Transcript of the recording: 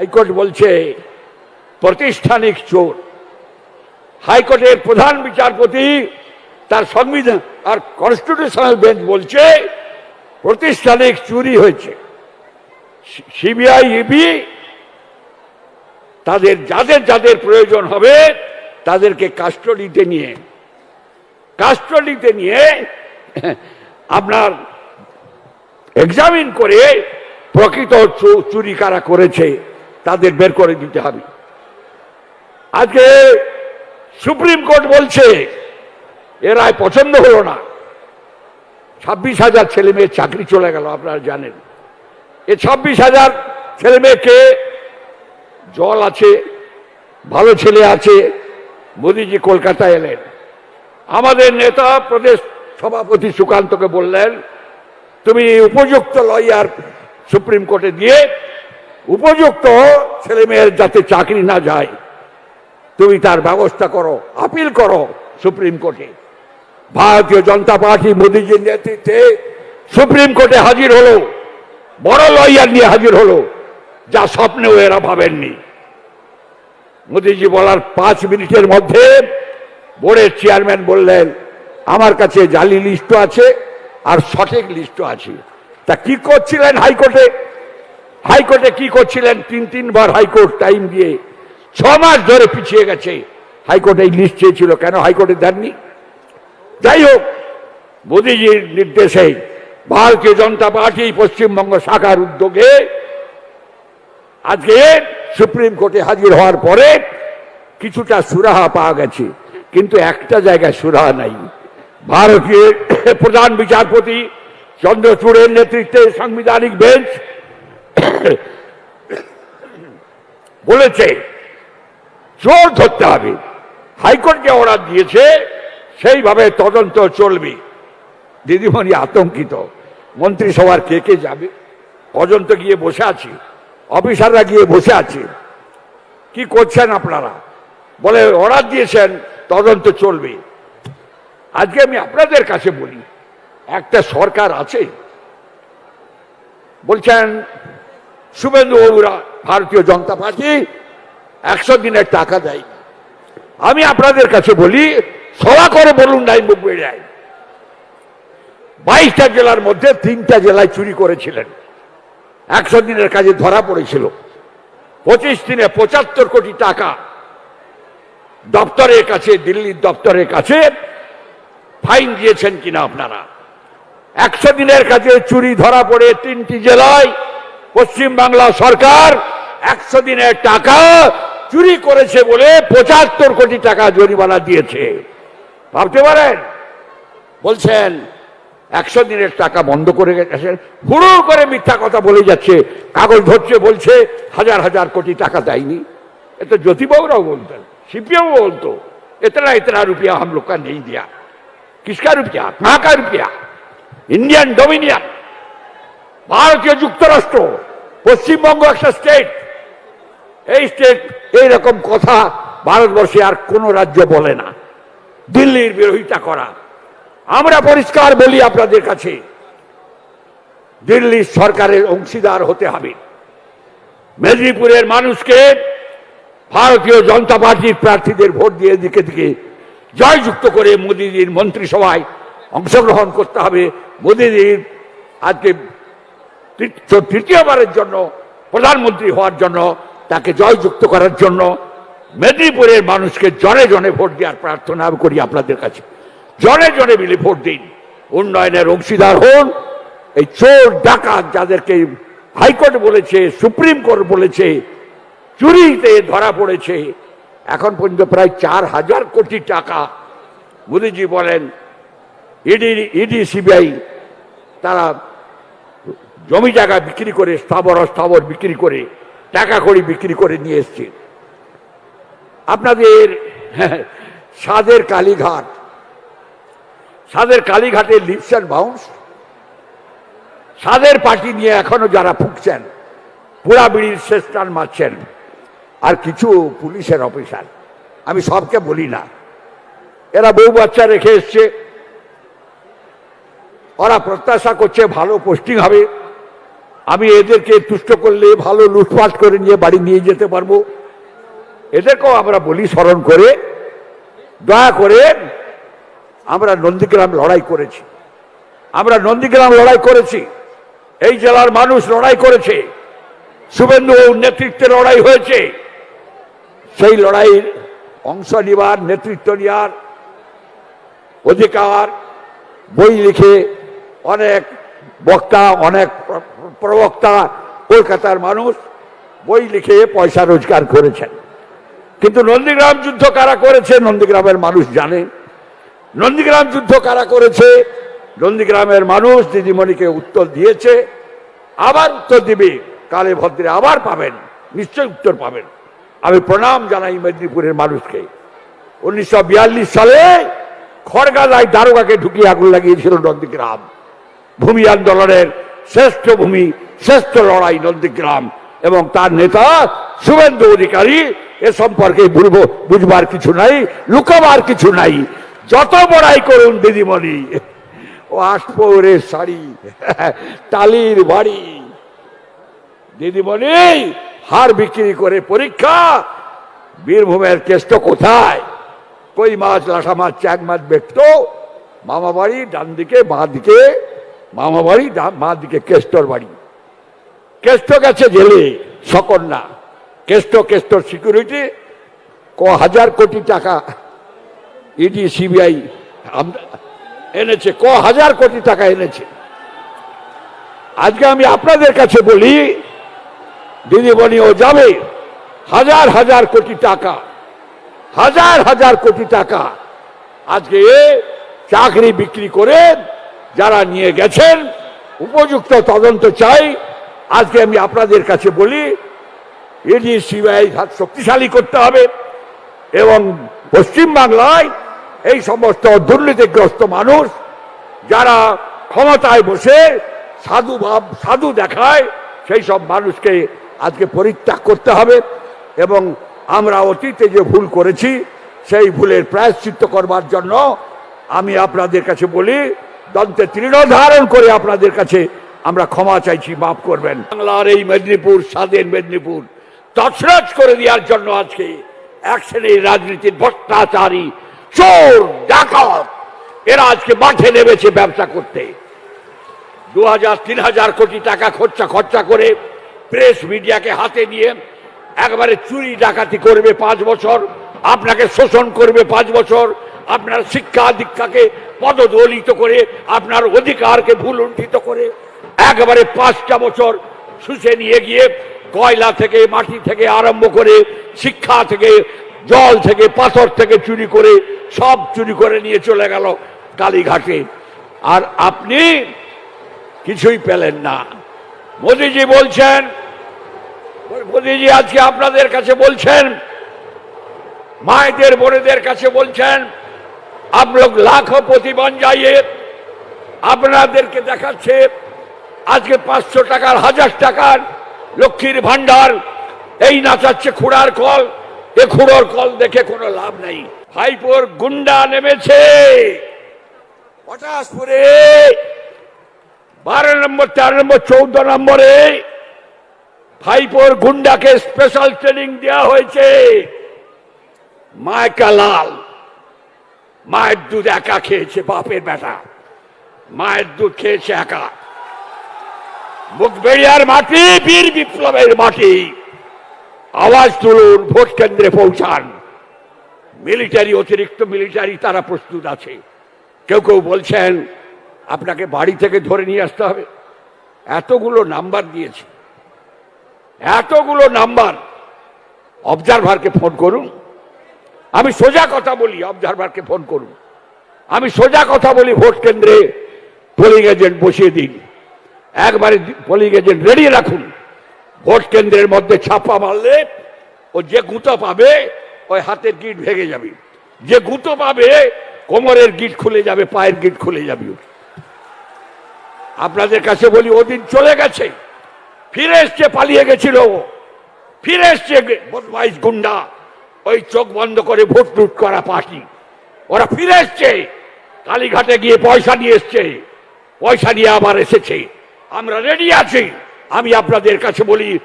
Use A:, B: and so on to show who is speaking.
A: High court বলছে, প্রতিষ্ঠানিক চোর। হাইকোর্টের প্রধান বিচারপতি তার সংবিধান আর কনস্টিটিউশনাল বেঞ্চ বলছে, প্রতিষ্ঠানিক চুরি হয়েছে। সিবিআই ইবি, তাদের যাদের যাদের প্রয়োজন হবে, তাদেরকে কাস্টডিতে নিয়ে কাস্টডিতে নিয়ে আপনার এক্সামিন করে প্রকৃত চুরি কারা করেছে। তাদের বের করে দিতে হবে। আজকে সুপ্রিম কোর্ট বলছে, এ রায় পছন্দ হলো না। ছাব্বিশ হাজার ছেলে মেয়ের চাকরি চলে গেল, আপনারা জানেন। এ ছাব্বিশ হাজার ছেলে মেয়েকে জল আছে, ভালো ছেলে আছে, মোদিজি কলকাতায় এলেন। আমাদের নেতা প্রদেশ সভাপতি সুকান্তকে বললেন, তুমি উপযুক্ত লয়ার সুপ্রিম কোর্টে দিয়ে উপযুক্ত ছেলে মেয়ের যাতে চাকরি না যায়, তুমি তার ব্যবস্থা করো, আপিল করো সুপ্রিম কোর্টে। ভারতীয় জনতা পার্টি মোদীজির নেতৃত্বে সুপ্রিম কোর্টে হাজির হলো, বড় লয়ার নিয়ে হাজির হলো, যা স্বপ্নেও এরা ভাবেননি। মোদীজি বলার পাঁচ মিনিটের মধ্যে বোর্ডের চেয়ারম্যান বললেন, আমার কাছে জালি লিস্টও আছে আর সঠিক লিস্টও আছে। তা কি করছিলেন হাইকোর্টে? হাইকোর্টে কি করছিলেন? তিন, তিনবার হাইকোর্ট টাইম দিয়ে ছ মাস ধরে পিছিয়ে গেছে। হাইকোর্টে এই লিস্ট চেয়েছিল। কেন হাইকোর্টে দেননি? যাই হোক, মোদীজির নির্দেশে ভারতীয় জনতা পার্টি পশ্চিমবঙ্গ শাখার উদ্যোগে আজকে সুপ্রিম কোর্টে হাজির হওয়ার পরে কিছুটা সুরাহা পাওয়া গেছে। কিন্তু একটা জায়গায় সুরাহা নাই। ভারতীয় প্রধান বিচারপতি চন্দ্রচূড়ের নেতৃত্বে সাংবিধানিক বেঞ্চ বলেছে চোর ধরতে হবে। হাইকোর্টকে অর্ডার দিয়েছে, সেইভাবে তদন্ত চলবে। দিদিমণি আতঙ্কিত। মন্ত্রিসভার কে কে যাবে? পর্যন্ত গিয়ে বসে আছি। অফিসাররা গিয়ে বসে আছে। কি করছেন আপনারা? বলে, অর্ডার দিয়েছেন, তদন্ত চলবে। আজকে আমি আপনাদের কাছে বলি, একটা সরকার আছে, বলছেন শুভেন্দু বাবুরা, ভারতীয় জনতা পার্টি একশো দিনের টাকা দেয়। আমি আপনাদের কাছে বলি, সভা করে বলুন নাই মুখ বাইশটা জেলার মধ্যে তিনটা জেলায় চুরি করেছিলেন। একশো দিনের কাজে ধরা পড়েছিল। পঁচিশ দিনে পঁচাত্তর কোটি টাকা দপ্তরের কাছে, দিল্লির দপ্তরের কাছে ফাইন দিয়েছেন কিনা আপনারা? একশো দিনের কাছে চুরি ধরা পড়ে তিনটি জেলায় পশ্চিম বাংলা সরকার একশো দিনের টাকা চুরি করেছে বলে পঁচাত্তর কোটি টাকা জরিমানা দিয়েছে ভাবতে পারেন বলছেন একশো দিনের টাকা বন্ধ করে গেছেন হুড়ো করে মিথ্যা কথা বলে যাচ্ছে কাগজ ধরছে বলছে হাজার হাজার কোটি টাকা দেয়নি এ তো জ্যোতিবাবুরাও বলতেন সিপিএম বলতো इतना इतना रुपया हम लोग का नहीं दिया किसका रुपया कहाँ का रुपया ইন্ডিয়ান ডোমিনিয়ন ভারতীয় যুক্তরাষ্ট্র, পশ্চিমবঙ্গ একটা স্টেট এই স্টেট এইরকম কথা ভারতবর্ষে আর কোন রাজ্য বলে না। দিল্লির বিরোধিতা করা। আমরা পরিষ্কার বলি আপনাদের কাছে, দিল্লির সরকারের অংশীদার হতে হবে। মেদিনীপুরের মানুষকে ভারতীয় জনতা পার্টির প্রার্থীদের ভোট দিয়ে দিকে দিকে জয়যুক্ত করে মোদীজির মন্ত্রিসভায় অংশগ্রহণ করতে হবে। মোদীজির আজকে তৃতীয়বারের জন্য, প্রধানমন্ত্রী হওয়ার জন্য, তাকে জয়যুক্ত করার জন্য মেদিনীপুরের মানুষকে জনে জনে ভোট দেওয়ার প্রার্থনা করি আপনাদের কাছে। জনে জনে মিলে ভোট দিন। উন্নয়নের অংশীদার হন। এই চোর, ডাকাত যাদেরকে হাইকোর্ট বলেছে, সুপ্রিম কোর্ট বলেছে, চুরিতে ধরা পড়েছে, এখন পর্যন্ত প্রায় চার হাজার কোটি টাকা মোদীজি বলেন, ইডি ইডি, সিবিআই, তারা জমি জায়গা বিক্রি করে, স্থাবর, অস্থাবর বিক্রি করে, টাকা কড়ি বিক্রি করে নিয়ে এসছে। আপনাদের সাদের কালীঘাট। সাদের কালীঘাটে লিপস অ্যান্ড বাউন্স। সাদের পার্টি নিয়ে এখনও যারা ফুকছেন পুরা বিড়ির শেষ টান মারছেন, আর কিছু পুলিশের অফিসার। আমি সবকে বলি না। এরা বউ বাচ্চা রেখে এসছে। ওরা প্রত্যাশা করছে ভালো পোস্টিং হবে। আমি এদেরকে তুষ্ট করলে ভালো লুটপাট করে নিয়ে বাড়ি নিয়ে যেতে পারব। এদেরকেও আমরা বলি স্মরণ করে, দয়া করে আমরা নন্দীগ্রাম লড়াই করেছি। আমরা নন্দীগ্রাম লড়াই করেছি। এই জেলার মানুষ লড়াই করেছে। শুভেন্দু নেতৃত্বে লড়াই হয়েছে। সেই লড়াইয়ের অংশ নেবার, নেতৃত্ব নেওয়ার অধিকার বই লিখে অনেক বক্তা, অনেক প্রবক্তা, কলকাতার মানুষ বই লিখে পয়সা রোজগার করেছেন। কিন্তু নন্দীগ্রাম যুদ্ধ কারা করেছে, নন্দীগ্রামের মানুষ জানে। নন্দীগ্রাম যুদ্ধ কারা করেছে, নন্দীগ্রামের মানুষ দিদিমণিকে উত্তর দিয়েছে, আবার উত্তর দিবে, কালে ভদ্রে আবার পাবেন নিশ্চয় উত্তর পাবেন। আমি প্রণাম জানাই মেদিনীপুরের মানুষকে। উনিশশো বিয়াল্লিশ সালে খড়গালায় দারোগাকে ঢুকিয়ে আগুন লাগিয়েছিল নন্দীগ্রাম। ভূমি আন্দোলনের শ্রেষ্ঠ ভূমি, শ্রেষ্ঠ লড়াই নন্দীগ্রাম। এবং তার নেতা শুভেন্দু অধিকারী, এ সম্পর্কে বুঝব, বুঝবার কিছু নাই, লুকাবার কিছু নাই। যত বড়াই করুন দিদিমণি, ও আটপৌরের শাড়ি, টালির বাড়ি। দিদিমণি, হার বিক্রি করে পরীক্ষা, বীরভূমের কেষ্ট কোথায়? কই মাছ, লাঠা মাছ, চ্যাং মাছ বেচতো? মামা বাড়ি ডান দিকে বাঁ দিকে মামা বাড়ি বাঁ দিকে কেষ্টর বাড়ি। কেষ্ট গেছে জেলে সকন্যা কেষ্ট কেষ্টর সিকিউরিটি, ক হাজার কোটি টাকা ইডি, সিবিআই এনেছে, ক হাজার কোটি টাকা এনেছে। আজকে আমি আপনাদের কাছে বলি দিদিমণি ও যাবে, হাজার হাজার কোটি টাকা, হাজার হাজার কোটি টাকা আজকে চাকরি বিক্রি করে যারা নিয়ে গেছেন, উপযুক্ত তদন্ত চাই। আজকে আমি আপনাদের কাছে বলি ইডি সিবিআই হাত শক্তিশালী করতে হবে এবং পশ্চিমবাংলায় এই সমস্ত দুর্নীতিগ্রস্ত মানুষ যারা ক্ষমতায় বসে সাধু ভাব, সাধু দেখায়, সেই সব মানুষকে আজকে পরিত্যাগ করতে হবে এবং আমরা অতীতে যে ভুল করেছি, সেই ভুলের প্রায়শ্চিত্ত করবার জন্য আমি আপনাদের কাছে বলি দন্তে তৃণ ধারণ করে আপনাদের কাছে আমরা ক্ষমা চাইছি, মাফ করবেন। বাংলার এই মেদিনীপুর, স্বাধীন মেদিনীপুর, তছরছ করে দেওয়ার জন্য আজকে এক শ্রেণির রাজনীতির ভ্রষ্টাচারী চোর, ডাকাত, এরা আজকে মাঠে নেমেছে ব্যবসা করতে। দু হাজার তিন হাজার কোটি টাকা খরচা খরচা করে প্রেস মিডিয়াকে হাতে নিয়ে একবারে চুরি ডাকাতি করবে পাঁচ বছর, আপনাকে শোষণ করবে পাঁচ বছর আপনার শিক্ষা দীক্ষাকে পদদলিত করে, আপনার অধিকারকে ভুলুণ্ঠিত করে, একবারে পাঁচটা বছর শুষে নিয়ে গিয়ে কয়লা থেকে, মাটি থেকে আরম্ভ করে, শিক্ষা থেকে, জল থেকে, পাথর থেকে চুরি করে, সব চুরি করে নিয়ে চলে গেল কালীঘাটে। আর আপনি কিছুই পেলেন না। মোদিজি বলছেন, মোদিজি আজকে আপনাদের কাছে বলছেন, মায়েদের, বোনেদের কাছে বলছেন आप लोग लाखों पति बन जाइए আপনাদেরকে দেখাচ্ছে আজকে পাঁচশো টাকার হাজার টাকার লক্ষ্মীর ভান্ডার এই নাচাচ্ছে খুঁড়ার কল এ খুঁড়োর কল দেখে কোনো লাভ নেই ভাইপোর গুন্ডা নেমেছে পটাশপুরে বারো নম্বর তেরো নম্বর চৌদ্দ নম্বরে ভাইপোর গুন্ডাকে স্পেশাল ট্রেনিং দেওয়া হয়েছে মায়কা লাল মায়ের দুধ একা খেয়েছে বাপের বেটা। মায়ের দুধ খেয়েছে একা। মুখবেড়িয়ার মাটি, বীর বিপ্লবের মাটি। আওয়াজ তুলুন, ভোট কেন্দ্রে পৌঁছান। মিলিটারি, অতিরিক্ত মিলিটারি তারা প্রস্তুত আছে। কেউ কেউ বলছেন, আপনাকে বাড়ি থেকে ধরে নিয়ে আসতে হবে। এতগুলো নাম্বার দিয়েছে। এতগুলো নাম্বার। অবজারভারকে ফোন করুন। আমি সোজা কথা বলি অবজারভারকে ফোন করুন। আমি সোজা কথা বলি, ভোট কেন্দ্রে পোলিং এজেন্ট বসিয়ে দিন। একবারে পোলিং এজেন্ট রেডি রাখুন। ভোট কেন্দ্রের মধ্যে ছাপা মারলে, ও যে গুঁতো পাবে, ওই হাতের গিট ভেঙে যাবে। যে গুঁতো পাবে, কোমরের গিট খুলে যাবে, পায়ের গিট খুলে যাবে। আপনাদের কাছে বলি ওদিন চলে গেছে। ফিরে এসছে, পালিয়ে গেছিল। ফিরে এসছে বদমাইশ গুন্ডা। ওই চোখ বন্ধ করে ভোট টুট করা পার্টি ওরা ফিরে এসছে। কালীঘাটে গিয়ে পয়সা নিয়ে এসছে। পয়সা নিয়ে আবার এসেছে। আমরা রেডি আছি। আমি আপনাদের কাছে বলি